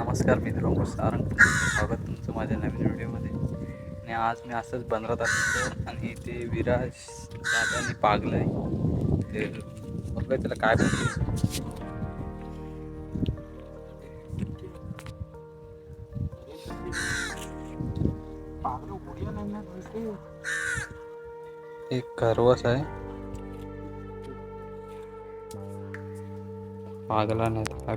नमस्कार मित्रांनो सारंग स्वागत तुमचं माझ्या नवीन व्हिडिओमध्ये. आणि आज मी असंच बनवत असतो आणि ते विराज दादानी पागलं आहे. ते बघा त्याला काय बोलतो एक खरवस आहे. पागला नाही काय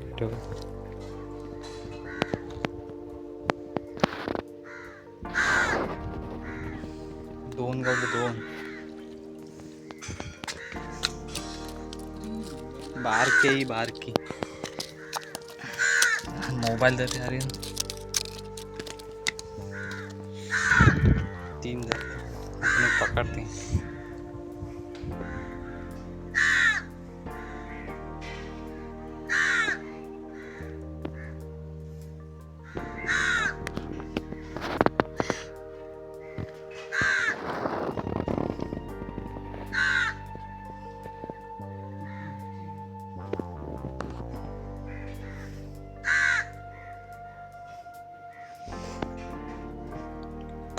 दोन गावले दोन बारकी आहे ही बारकी मोबाईल जाते अरे तीन जाते आपण एक पकडते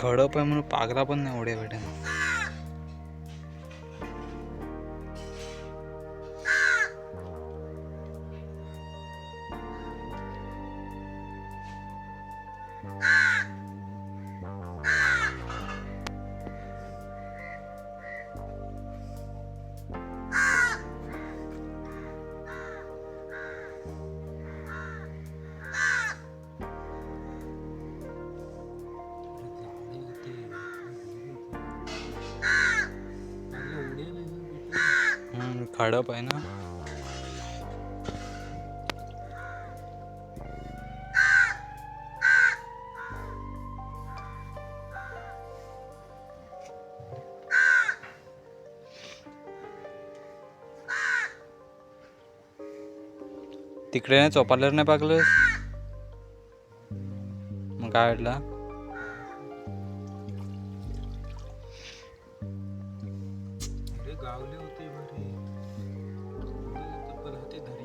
खडप आहे म्हणून पागला पण नाही एवढ्या भेटेन हडप आहे ना. तिकडे नाही चौपालर नाही पाकलं मग काय वाटलं? गावले होते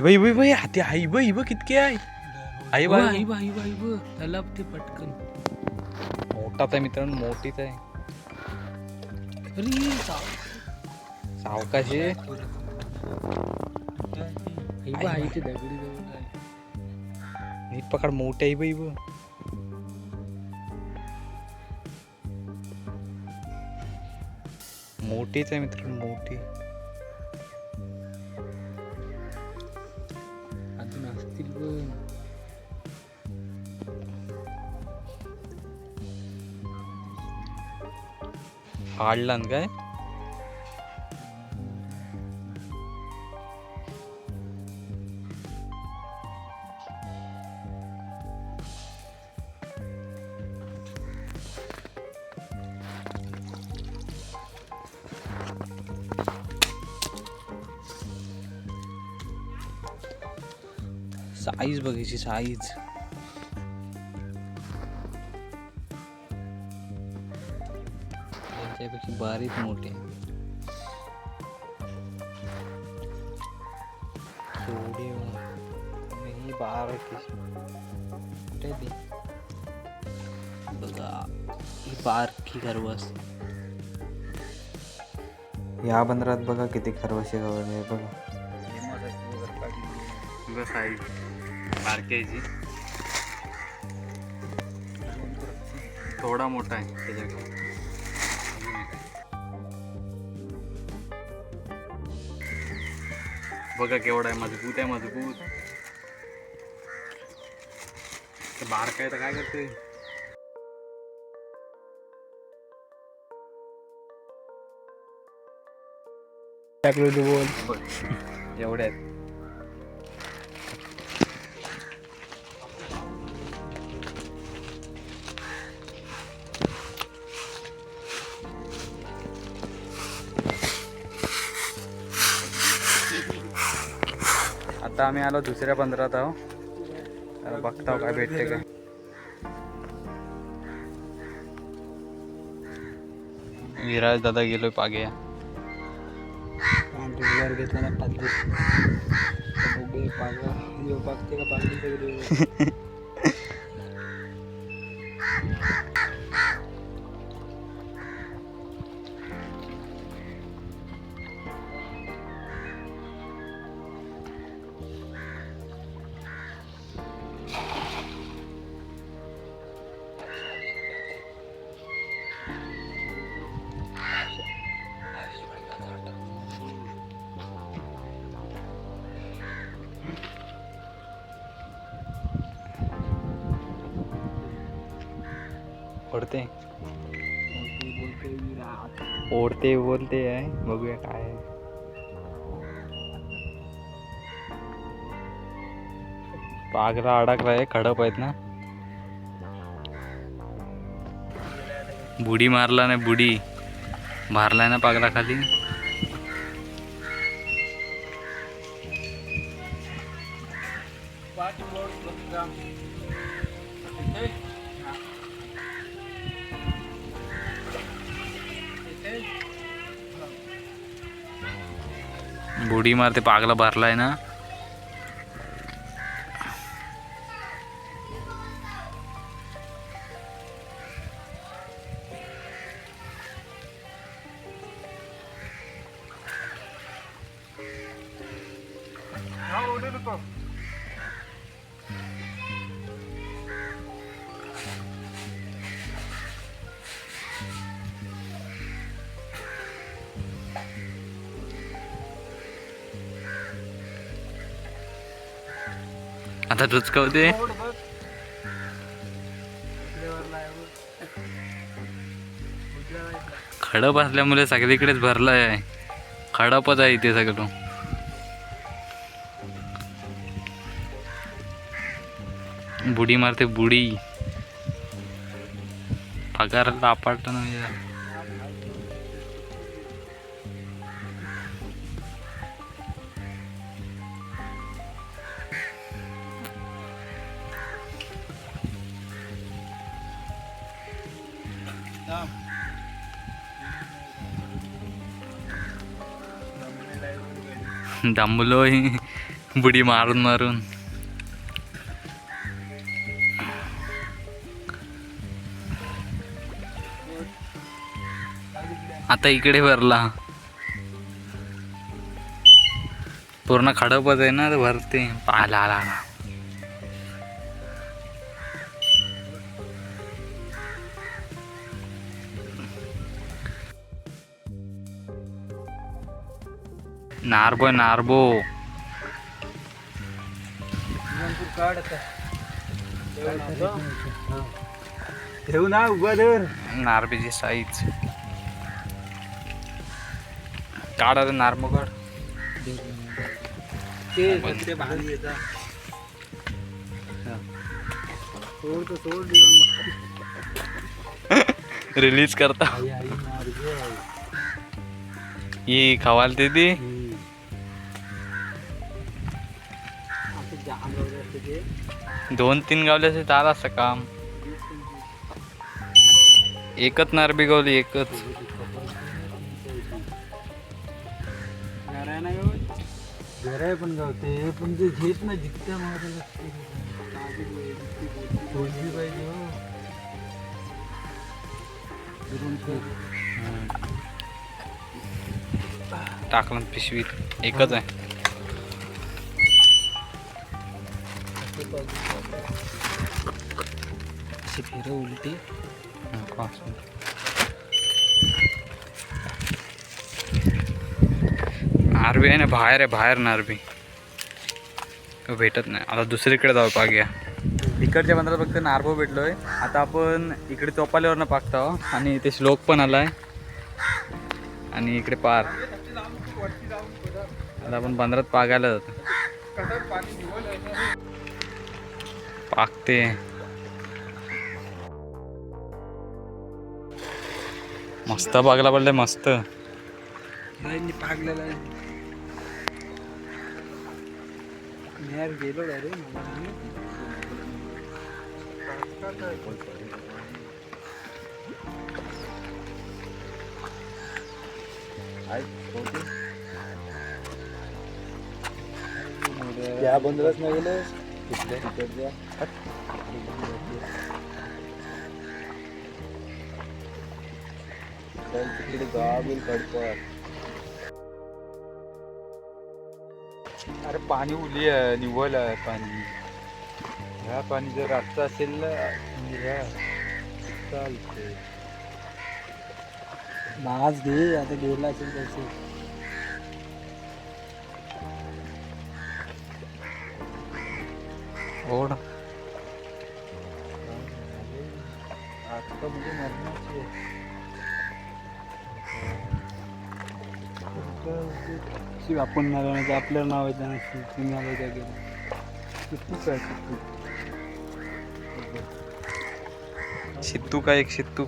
बाई बाई बाई हाती आई बाई बघ कितके आहे आई बाई आई बा, आई बा, आई बा. त्याला ते पटकन. मोठाच आहे मित्रांनो मोठीच आहे. अरे साव- सावकाशी आई बा, आई ते दगडी जवळ आहे. नीट पकड मोठी आई बाई बघ मोठीच आहे मित्रांनो मोठी. फाडला ना काय साईज बघायची साईज बारीक मोठे. थोडी ही बारकी कुठे ती? बघा ही बारकी खरवस. या बंदरात बघा किती खरवशे गावले बघा. बघ साईज बारक्याची थोडा मोठा आहे त्याच्यापेक्षा बघा केवढा आहे माझं आहे माझं बार काय तर काय करते एवढे आहेत. आता आम्ही आलो दुसऱ्या पंधरात आहो. तर बघताव काय भेटते काय. विराज दादा गेलोय रोजगार घेतला ओढते ओढते बोलते आहे. बघूया काय आहे. पागला अडकला आहे खडप आहेत ना. बुडी मारला नाही बुडी. मारलाय ना पागला खाली. बुडी मारते पागला भरलाय ना. आता रुचकवते खडप असल्यामुळे सगळीकडेच भरलाय. आहे खडपच आहे इथे सगळं बुडी मारते बुडी. पगार लापाट नाही. दमलोय बुडी मारून मारून आता इकडे भरला पूर्ण खडपच आहे ना तर भरते आला आला आला नारबो नारबो. ठेवू ना उभा धर. नारबीची साईज. काढ आता नारबो काढ. ते येतात सोड सोड रिलीज करता. ही खवालते ती हम्म. दोन तीन गावल्याचे झालं असं काम. एकच नारबी गावली एकच. घर आहे ना गावात? घर आहे पण गावते. पण ते घेत ना जितक्या मारायला पाहिजे हो. टाकलं पिशवीत. एकच आहे. अशी फिरव उलटी नको आहे ना बाहेर आहे बाहेर नारबी तो भेटत नाही. आता दुसरीकडे जाऊ पाग्या इकडच्या बंदरात फक्त नारबो भेटलोय. आता आपण इकडे चोपाल्यावरनं पाकतो आणि इथे श्लोक पण आलाय. आणि इकडे पार. आता आपण बंदरात पागायला जातो. पाकते. मस्त पागला पडले मस्त. नाही पागलेला आहे. मी यार गेलो त्या बंदरच नाही गेलं. तिकडच्या. तिकडे गावी कडपर अरे पाणी उली आहे निव्वळ आहे पाणी. ह्या पाणी जर रातचं असेल ना ह्या. चालते आज घे आता गेला असेल त्याचे. ओढ आता म्हणजे मरणाची शिव आपण नारायणाचं आपलं नाव आहे त्यांना शिव तुम्ही त्या गेलं किती काय किती शित्तू का एक शित्तू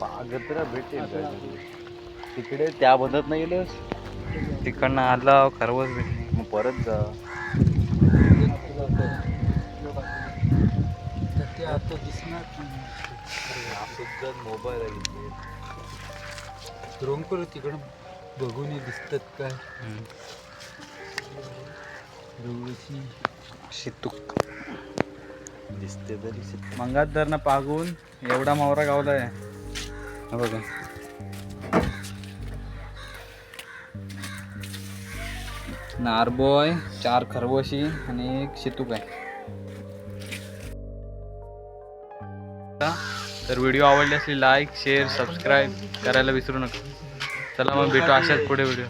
पागत्र भेटेल तिकडे त्या बंदत नाही गेलं तिकडनं आला खरवच भेटणे मग परत जा. आता दिसणार मोबाईल आहे रोंग करू तिकडं बघून दिसतात काय? एवढीशी शित्तू दिसते तरी मंगात धरणं पागून. एवढा मावरा गावलाय हा बघा. नारबॉय चार खरवशी आणि एक शेतूक आहे. तर व्हिडिओ आवडले असली लाईक शेअर सबस्क्राईब करायला विसरू नका. चला मग भेटू अशाच पुढे व्हिडिओ.